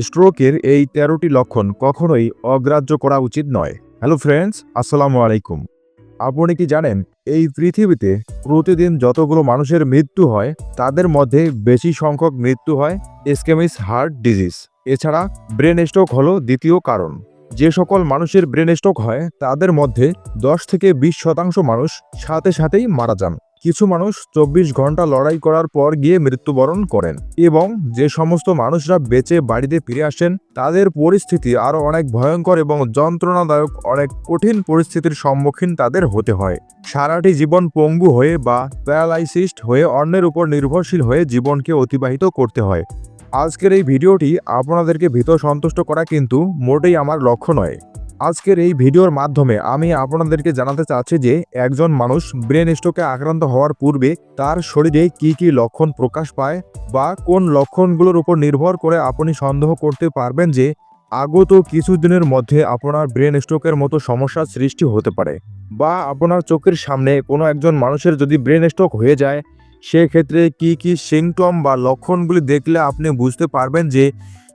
স্ট্রোকের এই তেরোটি লক্ষণ কখনোই অগ্রাহ্য করা উচিত নয়। হ্যালো ফ্রেন্ডস, আসসালামু আলাইকুম। আপনি কি জানেন, এই পৃথিবীতে প্রতিদিন যতগুলো মানুষের মৃত্যু হয়, তাদের মধ্যে বেশি সংখ্যক মৃত্যু হয় এসকেমিস হার্ট ডিজিজ। এছাড়া ব্রেন স্ট্রোক হলো দ্বিতীয় কারণ। যে সকল মানুষের ব্রেন স্ট্রোক হয়, তাদের মধ্যে দশ থেকে বিশ শতাংশ মানুষ সাথে সাথেই মারা যান। কিছু মানুষ চব্বিশ ঘণ্টা লড়াই করার পর গিয়ে মৃত্যুবরণ করেন এবং যে সমস্ত মানুষরা বেঁচে বাড়িতে ফিরে আসেন, তাদের পরিস্থিতি আরও অনেক ভয়ঙ্কর এবং যন্ত্রণাদায়ক, অনেক কঠিন পরিস্থিতির সম্মুখীন তাদের হতে হয়। সারাটি জীবন পঙ্গু হয়ে বা প্যারালাইসিস্ট হয়ে অন্যের উপর নির্ভরশীল হয়ে জীবনকে অতিবাহিত করতে হয়। আজকের এই ভিডিওটি আপনাদেরকে ভীত সন্তুষ্ট করা কিন্তু মোটেই আমার লক্ষ্য নয়। আজকের এই ভিডিওর মাধ্যমে আমি আপনাদেরকে জানাতে চাচ্ছি যে একজন মানুষ ব্রেন স্ট্রোকে আক্রান্ত হওয়ার পূর্বে তার শরীরে কি কি লক্ষণ প্রকাশ পায় বা কোন লক্ষণগুলোর উপর নির্ভর করে আপনি সন্দেহ করতে পারবেন যে আগত কিছুদিনের মধ্যে আপনার ব্রেন স্ট্রোকের মতো সমস্যার সৃষ্টি হতে পারে বা আপনার চোখের সামনে কোনো একজন মানুষের যদি ব্রেন স্ট্রোক হয়ে যায়, সেক্ষেত্রে কি কি সিমটম বা লক্ষণগুলি দেখলে আপনি বুঝতে পারবেন যে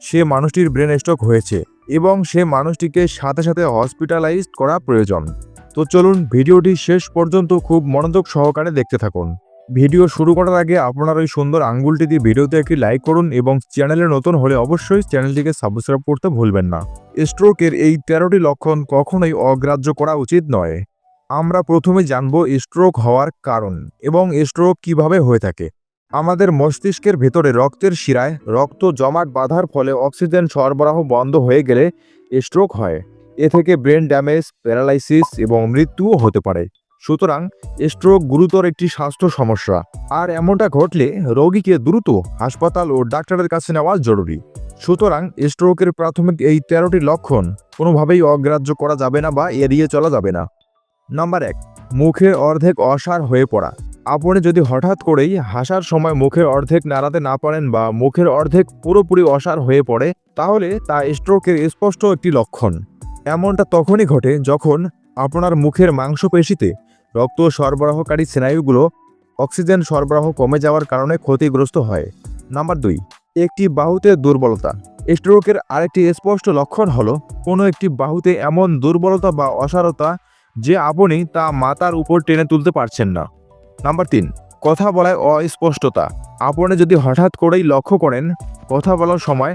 সে মানুষটির ব্রেন স্ট্রোক হয়েছে। এবং সে মানুষটিকে সাথে সাথে হসপিটালাইজ করা প্রয়োজন। তো চলুন ভিডিওটি শেষ পর্যন্ত খুব মনোযোগ সহকারে দেখতে থাকুন। ভিডিও শুরু করার আগে আপনার ওই সুন্দর আঙ্গুলটি দিয়ে ভিডিওতে একটি লাইক করুন এবং চ্যানেলে নতুন হলে অবশ্যই চ্যানেলটিকে সাবস্ক্রাইব করতে ভুলবেন না। স্ট্রোকের এই তেরোটি লক্ষণ কখনোই অগ্রাহ্য করা উচিত নয়। আমরা প্রথমে জানব স্ট্রোক হওয়ার কারণ এবং স্ট্রোক কীভাবে হয়ে থাকে। আমাদের মস্তিষ্কের ভেতরে রক্তের শিরায় রক্ত জমাট বাঁধার ফলে অক্সিজেন সরবরাহ বন্ধ হয়ে গেলে স্ট্রোক হয়। এ থেকে ব্রেন ড্যামেজ প্যারালাইসিস এবং মৃত্যুও হতে পারে। সুতরাং স্ট্রোক গুরুতর একটি স্বাস্থ্য সমস্যা। আর এমনটা ঘটলে রোগীকে দ্রুত হাসপাতাল ও ডাক্তারের কাছে নেওয়া জরুরি। সুতরাং স্ট্রোকের প্রাথমিক এই তেরোটি লক্ষণ কোনোভাবেই অগ্রাহ্য করা যাবে না বা এড়িয়ে চলা যাবে না। নাম্বার এক, মুখে অর্ধেক অসার হয়ে পড়া। আপনি যদি হঠাৎ করেই হাসার সময় মুখের অর্ধেক নাড়াতে না পারেন বা মুখের অর্ধেক পুরোপুরি অসার হয়ে পড়ে, তাহলে তা স্ট্রোকের স্পষ্ট একটি লক্ষণ। এমনটা তখনই ঘটে যখন আপনার মুখের মাংসপেশিতে রক্ত সরবরাহকারী স্নায়ুগুলো অক্সিজেন সরবরাহ কমে যাওয়ার কারণে ক্ষতিগ্রস্ত হয়। নাম্বার দুই, একটি বাহুতে দুর্বলতা। স্ট্রোকের আরেকটি স্পষ্ট লক্ষণ হলো, কোনো একটি বাহুতে এমন দুর্বলতা বা অসারতা যে আপনি তা মাথার উপর টেনে তুলতে পারছেন না। নাম্বার তিন, কথা বলায় অস্পষ্টতা। আপনি যদি হঠাৎ করেই লক্ষ্য করেন, কথা বলার সময়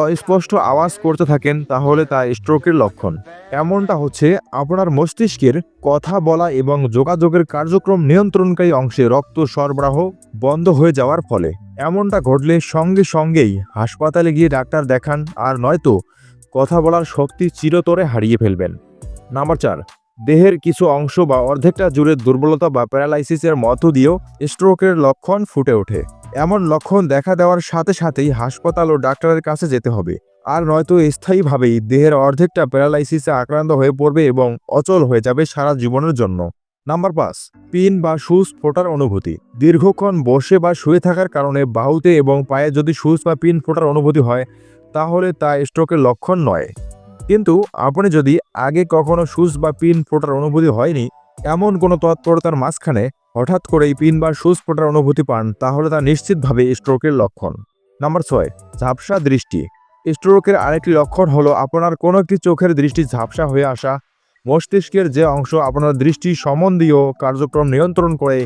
অস্পষ্ট আওয়াজ করতে থাকেন, তাহলে তা স্ট্রোকের লক্ষণ। এমনটা হচ্ছে আপনার মস্তিষ্কের কথা বলা এবং যোগাযোগের কার্যক্রম নিয়ন্ত্রণকারী অংশে রক্ত সরবরাহ বন্ধ হয়ে যাওয়ার ফলে। এমনটা ঘটলে সঙ্গে সঙ্গেই হাসপাতালে গিয়ে ডাক্তার দেখান, আর নয়তো কথা বলার শক্তি চিরতরে হারিয়ে ফেলবেন। নাম্বার চার দেহের কিছু অংশ বা অর্ধেকটা জুড়ে দুর্বলতা বা প্যারালাইসিসের মধ্য দিয়েও স্ট্রোকের লক্ষণ ফুটে ওঠে। এমন লক্ষণ দেখা দেওয়ার সাথে সাথেই হাসপাতাল ও ডাক্তারের কাছে যেতে হবে। আর নয়তো স্থায়ীভাবেই দেহের অর্ধেকটা প্যারালাইসিসে আক্রান্ত হয়ে পড়বে এবং অচল হয়ে যাবে সারা জীবনের জন্য। নাম্বার পাঁচ, পিন বা সুচ ফোটার অনুভূতি। দীর্ঘক্ষণ বসে বা শুয়ে থাকার কারণে বাহুতে এবং পায়ে যদি সুচ বা পিন ফোটার অনুভূতি হয়, তাহলে তা স্ট্রোকের লক্ষণ নয়। কিন্তু আপনি যদি আগে কখনো সুচ বা পিন ফোটার অনুভূতি হয়নি, এমন কোনো তৎপরতার মাঝখানে হঠাৎ করেই পিন বা সুচ ফোটার অনুভূতি পান, তাহলে তা নিশ্চিতভাবে স্ট্রোকের লক্ষণ। নাম্বার ছয়, ঝাপসা দৃষ্টি। স্ট্রোকের আরেকটি লক্ষণ হলো আপনার কোনো একটি চোখের দৃষ্টি ঝাপসা হয়ে আসা, মস্তিষ্কের যে অংশ আপনার দৃষ্টি সম্বন্ধীয় কার্যক্রম নিয়ন্ত্রণ করে,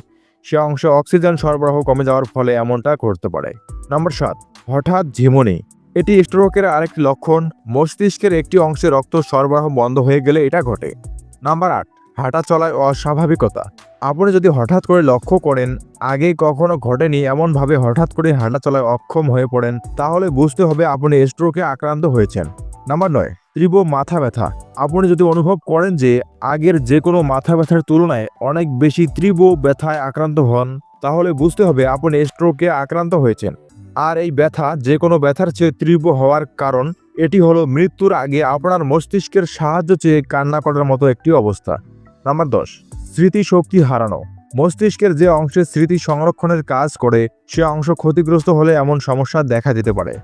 সে অংশে অক্সিজেন সরবরাহ কমে যাওয়ার ফলে এমনটা করতে পারে। নাম্বার সাত, হঠাৎ ঝিমুনি। এটি স্ট্রোকের আরেকটি লক্ষণ। মস্তিষ্কের একটি অংশে রক্ত সরবরাহ বন্ধ হয়ে গেলে এটা ঘটে। নাম্বার আট, হাঁটা চলায় অস্বাভাবিকতা। আপনি যদি হঠাৎ করে লক্ষ্য করেন, আগে কখনো ঘটেনি এমনভাবে হঠাৎ করে হাঁটা চলায় অক্ষম হয়ে পড়েন, তাহলে বুঝতে হবে আপনি স্ট্রোকে আক্রান্ত হয়েছেন। নাম্বার নয়, তীব্র মাথা ব্যথা। আপনি যদি অনুভব করেন যে আগের যে কোনো মাথা ব্যথার তুলনায় অনেক বেশি তীব্র ব্যথায় আক্রান্ত হন, তাহলে বুঝতে হবে আপনি স্ট্রোকে আক্রান্ত হয়েছেন। আর এই ব্যথা যে কোনো ব্যথার চেয়ে তীব্র হওয়ার কারণ, এটি হলো মৃত্যুর আগে আপনার মস্তিষ্কের সাহায্য চেয়ে কান্না করার মতো একটি অবস্থা। নাম্বার দশ, স্মৃতিশক্তি হারানো। মস্তিষ্কের যে অংশে স্মৃতি সংরক্ষণের কাজ করে, সে অংশ ক্ষতিগ্রস্ত হলে এমন সমস্যা দেখা যেতে পারে।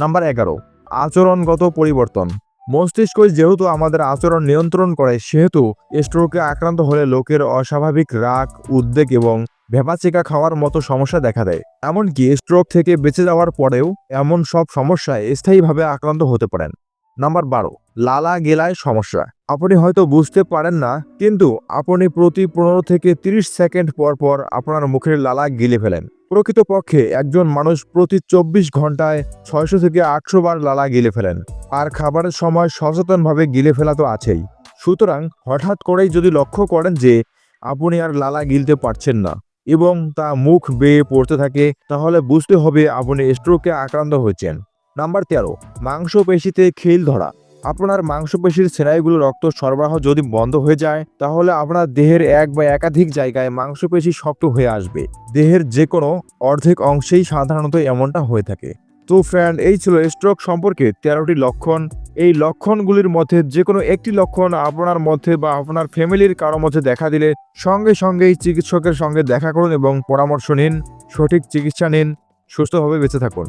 নাম্বার এগারো, আচরণগত পরিবর্তন। মস্তিষ্কই যেহেতু আমাদের আচরণ নিয়ন্ত্রণ করে, সেহেতু স্ট্রোকে আক্রান্ত হলে লোকের অস্বাভাবিক রাগ, উদ্বেগ এবং ভেপাচিকা খাওয়ার মতো সমস্যা দেখা দেয়। এমনকি স্ট্রোক থেকে বেঁচে যাওয়ার পরেও এমন সব সমস্যায় স্থায়ীভাবে আক্রান্ত হতে পারেন। নাম্বার বারো, লালা গেলায় সমস্যা। আপনি হয়তো বুঝতে পারেন না, কিন্তু আপনি প্রতি পনেরো থেকে তিরিশ সেকেন্ড পর পর আপনার মুখের লালা গিলে ফেলেন। প্রকৃতপক্ষে একজন মানুষ প্রতি চব্বিশ ঘন্টায় ছয়শো থেকে আটশো বার লালা গিলে ফেলেন। আর খাবারের সময় সচেতনভাবে গিলে ফেলা তো আছেই। সুতরাং হঠাৎ করেই যদি লক্ষ্য করেন যে আপনি আর লালা গিলতে পারছেন না। এবং তা মুখ বেয়ে পড়তে থাকে, তাহলে বুঝতে হবে আপনি স্ট্রোকে আক্রান্ত হয়েছেন। নাম্বার তেরো, মাংসপেশিতে খিল ধরা। আপনার মাংসপেশির স্নায়ুগুলো রক্ত সরবরাহ যদি বন্ধ হয়ে যায়, তাহলে আপনার দেহের এক বা একাধিক জায়গায় মাংসপেশি শক্ত হয়ে আসবে। দেহের যে কোনো অর্ধেক অংশেই সাধারণত এমনটা হয়ে থাকে। তো ফ্রেন্ড, এই ছিল স্ট্রোক সম্পর্কে তেরোটি লক্ষণ। এই লক্ষণগুলির মধ্যে যে কোনো একটি লক্ষণ আপনার মধ্যে বা আপনার ফ্যামিলির কারও মধ্যে দেখা দিলে সঙ্গে সঙ্গেই চিকিৎসকের সঙ্গে দেখা করুন এবং পরামর্শ নিন, সঠিক চিকিৎসা নিন, সুস্থভাবে বেঁচে থাকুন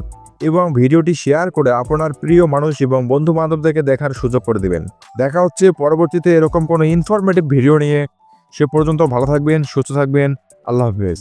এবং ভিডিওটি শেয়ার করে আপনার প্রিয় মানুষ এবং বন্ধু বান্ধবদেরকে দেখার সুযোগ করে দিবেন। দেখা হচ্ছে পরবর্তীতে এরকম কোনো ইনফরমেটিভ ভিডিও নিয়ে। সে পর্যন্ত ভালো থাকবেন, সুস্থ থাকবেন, আল্লাহ হাফিজ।